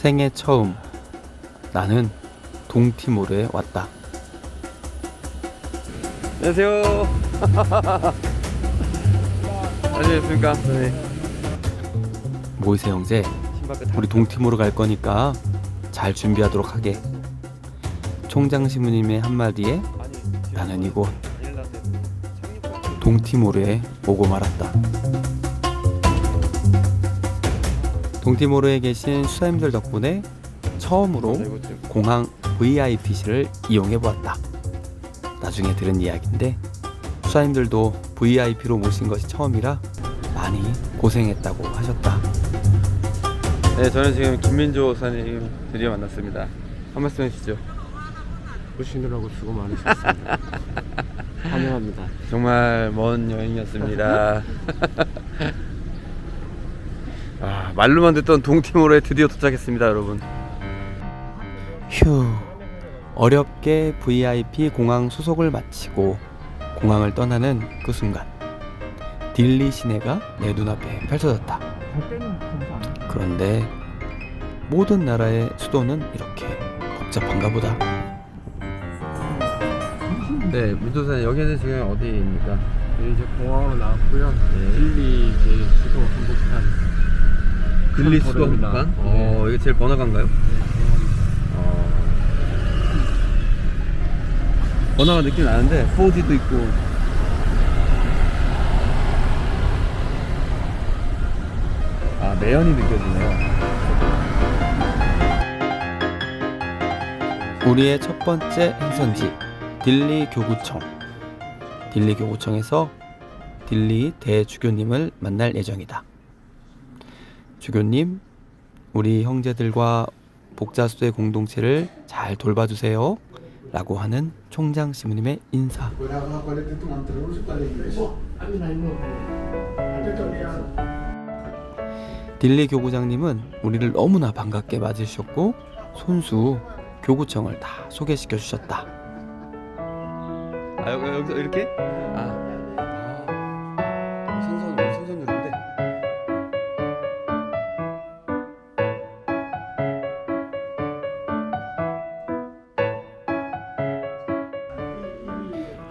생애 처음 나는 동티모르에 왔다. 안녕하세요. 안녕하십니까. 네. 모이세 형제, 우리 동티모르 갈 거니까 잘 준비하도록 하게. 총장 신부님의 한마디에 나는 이곳 동티모르에 오고 말았다. 동티모르에 계신 수사님들 덕분에 처음으로 공항 VIP실을 이용해 보았다. 나중에 들은 이야기인데 수사님들도 VIP로 모신 것이 처음이라 많이 고생했다고 하셨다. 네, 저는 지금 김민조 수사님 드디어 만났습니다. 한 말씀 해주시죠. 오시느라고 수고 많으셨습니다. 환영합니다. 정말 먼 여행이었습니다. 아, 말로만 듣던 동티모르에 드디어 도착했습니다, 여러분. 휴. 어렵게 VIP 공항 수속을 마치고 공항을 떠나는 그 순간 딜리 시내가 내 눈앞에 펼쳐졌다. 그런데 모든 나라의 수도는 이렇게 복잡한가 보다. 네, 민조사님 여기는 지금 어디입니까? 네, 이제 공항으로 나왔고요. 딜리 이제 수도 한복판. 한복판? 네. 어, 이게 제일 번화가인가요? 어. 번화가 느낌 나는데 4D도 있고 아 매연이 느껴지네요 우리의 첫 번째 행선지 딜리 교구청 딜리 교구청에서 딜리 대주교님을 만날 예정이다 주교님 우리 형제들과 복자수의 공동체를 잘 돌봐주세요. 라고 하는 총장 시무님의 인사. 딜리 교구장님은 우리를 너무나 반갑게 맞으셨고 손수 교구청을 다 소개시켜 주셨다. 아 여기 이렇게? 아, 아.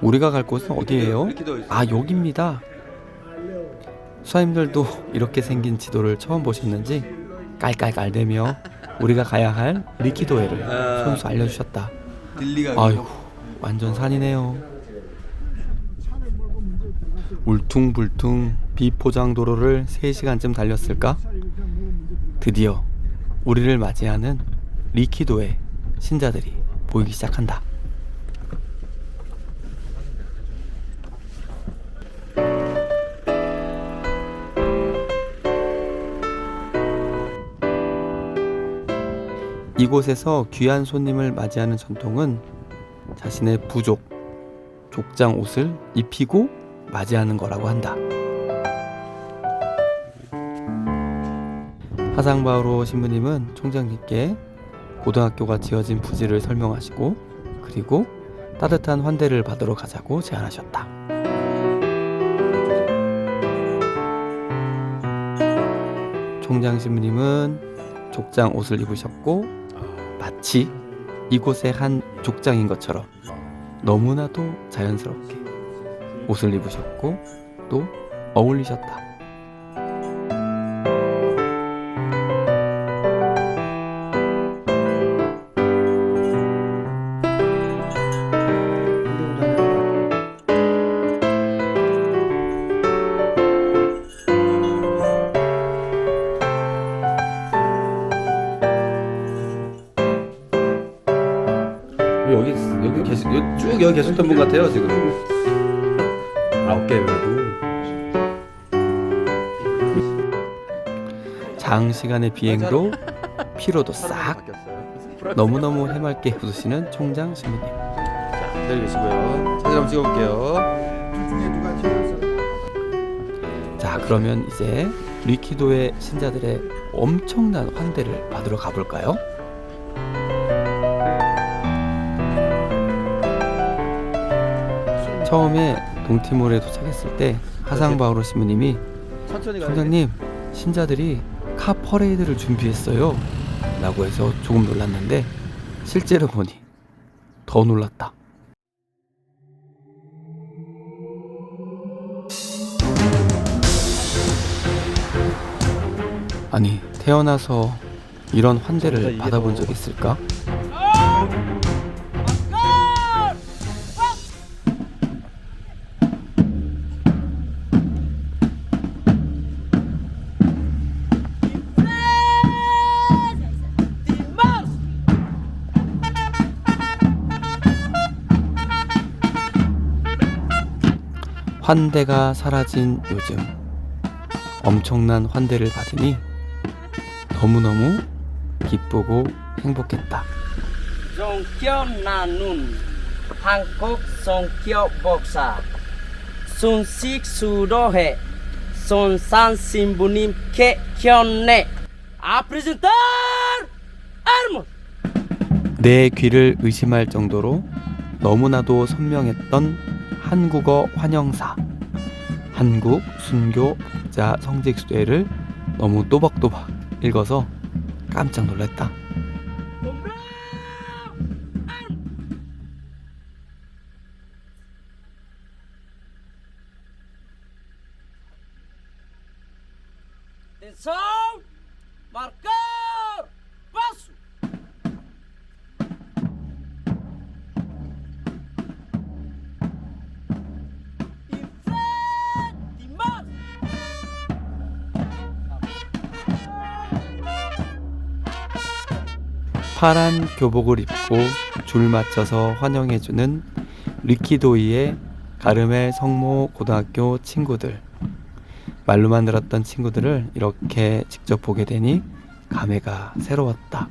우리가 갈 곳은 어디예요? 아 여기입니다. 수사님들도 이렇게 생긴 지도를 처음 보셨는지 깔깔깔대며 우리가 가야 할 리키도에를 손수 알려주셨다. 아이고 완전 산이네요. 울퉁불퉁 비포장 도로를 3시간쯤 달렸을까? 드디어 우리를 맞이하는 리키도의 신자들이 보이기 시작한다. 이곳에서 귀한 손님을 맞이하는 전통은 자신의 부족, 족장 옷을 입히고 맞이하는 거라고 한다. 하상바오로 신부님은 총장님께 고등학교가 지어진 부지를 설명하시고 그리고 따뜻한 환대를 받으러 가자고 제안하셨다. 총장 신부님은 족장 옷을 입으셨고 마치 이곳의 한 족장인 것처럼 너무나도 자연스럽게 옷을 입으셨고 또 어울리셨다. 여기 쭉 여기 계셨던 분 같아요 지금. 아홉 개. 외에도 장시간의 비행도 피로도 싹 너무너무 해맑게 웃으시는 총장 신부님. 자 앉아 계시고요. 사진 한번 찍어볼게요. 자 그러면 이제 리키도의 신자들의 엄청난 환대를 받으러 가볼까요? 처음에 동티모르에 도착했을 때 하상 바오로 신부님이 천천히 총장님 신자들이 카 퍼레이드를 준비했어요 라고 해서 조금 놀랐는데 실제로 보니 더 놀랐다. 아니 태어나서 이런 환대를 받아본 적 있을까? 환대가 사라진 요즘 엄청난 환대를 받으니 너무너무 기쁘고 행복했다. Nanun Hankook Songkyo Boksa Sunsik Sudohe Sonsan Simbunim Ke Kyonne Apresentar Armor 내 귀를 의심할 정도로 너무나도 선명했던 한국어 환영사 한국 순교 복자 성직수대를 너무 또박또박 읽어서 깜짝 놀랐다. Atenção Marcar 파란 교복을 입고 줄 맞춰서 환영해주는 리키도이의 가르멜 성모 고등학교 친구들. 말로만 들었던 친구들을 이렇게 직접 보게 되니 감회가 새로웠다.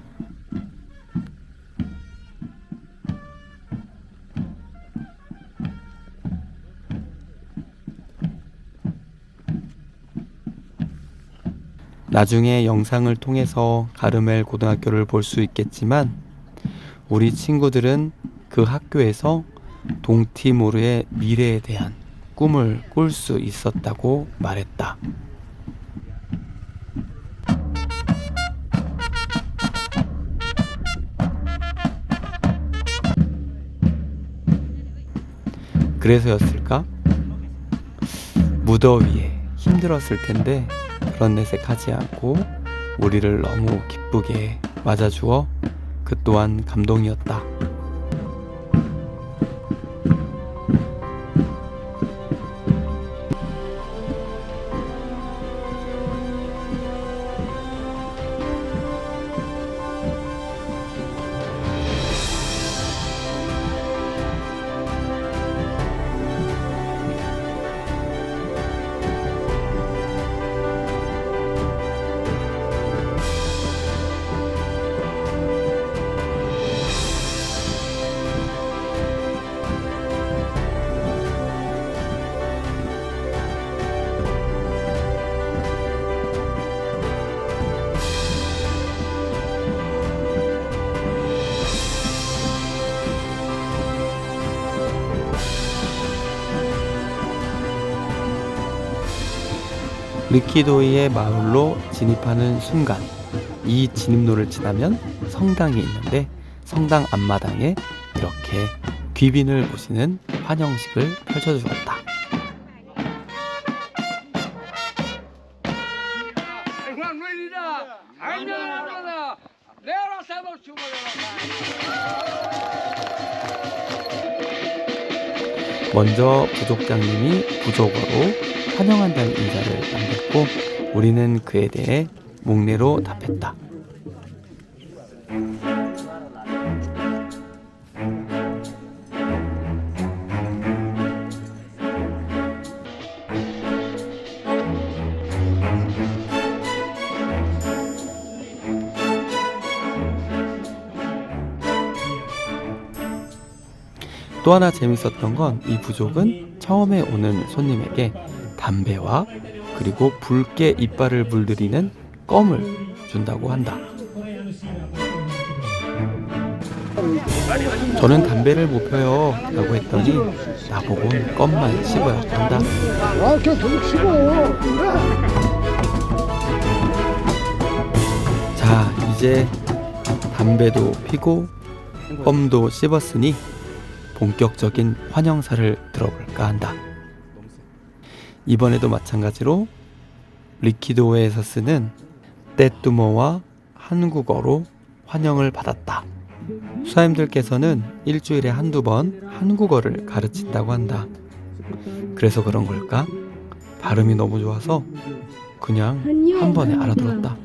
나중에 영상을 통해서 가르멜 고등학교를 볼 수 있겠지만 우리 친구들은 그 학교에서 동티모르의 미래에 대한 꿈을 꿀 수 있었다고 말했다. 그래서였을까? 무더위에 힘들었을 텐데 그런 내색하지 않고 우리를 너무 기쁘게 맞아주어 그 또한 감동이었다. 리키도이의 마을로 진입하는 순간 이 진입로를 지나면 성당이 있는데 성당 앞마당에 이렇게 귀빈을 모시는 환영식을 펼쳐주었다. 먼저 부족장님이 부족어로 환영한다는 인사를 남겼고 우리는 그에 대해 목례로 답했다. 또 하나 재밌었던 건 이 부족은 처음에 오는 손님에게 담배와 그리고 붉게 이빨을 물들이는 껌을 준다고 한다. 저는 담배를 못 펴요 라고 했더니 나보곤 껌만 씹어야 한다. 아, 계속. 자, 이제 담배도 피고 껌도 씹었으니 본격적인 환영사를 들어볼까 한다. 이번에도 마찬가지로 리퀴도에서 쓰는 떼뚜모와 한국어로 환영을 받았다. 수아님들께서는 일주일에 한두 번 한국어를 가르친다고 한다. 그래서 그런 걸까? 발음이 너무 좋아서 그냥 한 번에 알아들었다.